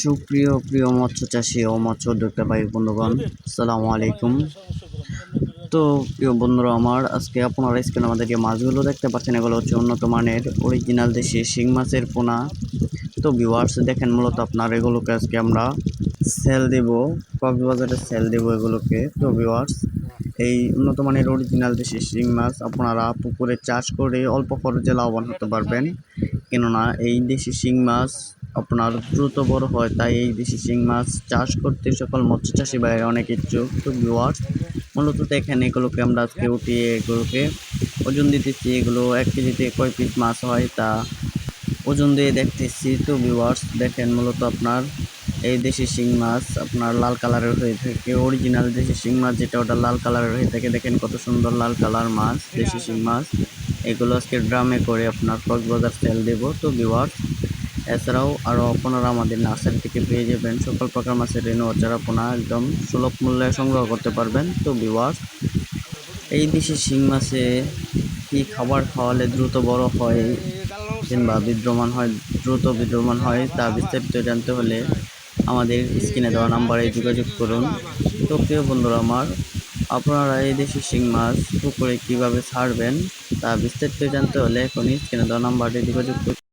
সুপ্রিয় প্রিয় মৎস্য চাষি ও মৎস্য উদ্যোক্তা ভাই বন্ধুগণ, আসসালামু আলাইকুম। তো প্রিয় বন্ধুরা, আমার আজকে আপনারা স্ক্রিনে আমাদের যে মাছগুলো দেখতে পাচ্ছেন, এগুলো হচ্ছে উন্নত মানের অরিজিনাল দেশি শিং মাছের পোনা। তো ভিউয়ার্স দেখেন মূলত আপনার এগুলোকে আজকে আমরা সেল দেব, কক্সবাজারে সেল দেব এগুলোকে। তো ভিউয়ার্স এই উন্নত মানের অরিজিনাল দেশি শিং মাছ আপনারা পুকুরে চাষ করে অল্প খরচে লাভবান হতে পারবেন। কেননা এই দেশি শিং মাছ আপনার দ্রুত বড় হয়, তাই এই দেশি শিং মাছ চাষ করতে সকল মৎস্য চাষি ভাইয়েরা অনেক ইচ্ছুক। তো ভিউয়ার্স মূলত দেখেন এগুলোকে আমরা আজকে উঠিয়ে এগুলোকে ওজন দিতেছি। এগুলো এক কেজিতে কয় পিস মাছ হয় তা ওজন দিয়ে দেখতেছি। তো ভিউয়ার্স দেখেন মূলত আপনার এই দেশি শিং মাছ আপনার লাল কালারের হয়ে থাকে। অরিজিনাল দেশি শিং মাছ যেটা ওটা লাল কালারের হয়ে থাকে। দেখেন কত সুন্দর লাল কালার মাছ, দেশি শিং মাছ। এগুলো আজকে ড্রামে করে আপনার কক্সবাজার সেল দেবো। তো ভিউয়ার্স এছাড়াও আরও আপনারা আমাদের নার্সারি থেকে পেয়ে যাবেন সকল প্রকার মাছের রেণু চারা পোনা একদম সুলভ মূল্যে সংগ্রহ করতে পারবেন। তো ভিউয়ার্স এই দেশি শিং মাছে কী খাবার খাওয়ালে দ্রুত বড় হয় কিংবা বিদ্যমান হয়, দ্রুত বিদ্যমান হয় তা বিস্তারিত জানতে হলে আমাদের স্ক্রিনে দেওয়া নাম্বারে যোগাযোগ করুন। তো প্রিয় বন্ধুরা আমার, আপনারা এই দেশি শিং মাছ পুকুরে কীভাবে ছাড়বেন তা বিস্তারিত জানতে হলে এখনই স্ক্রিনে দেওয়া নাম্বারে যোগাযোগ করুন।